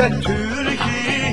işte Türkiye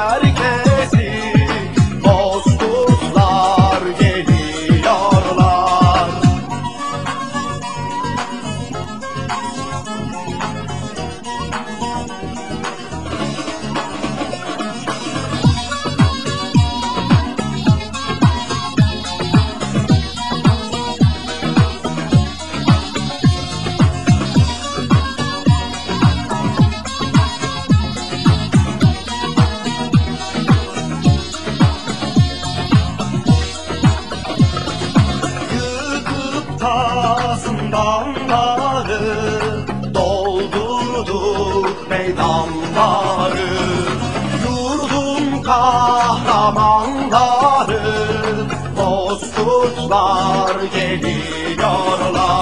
ortasından darı Doldurduk meydanları. Yurdun kahramanları Bozkurtlar geliyorlar.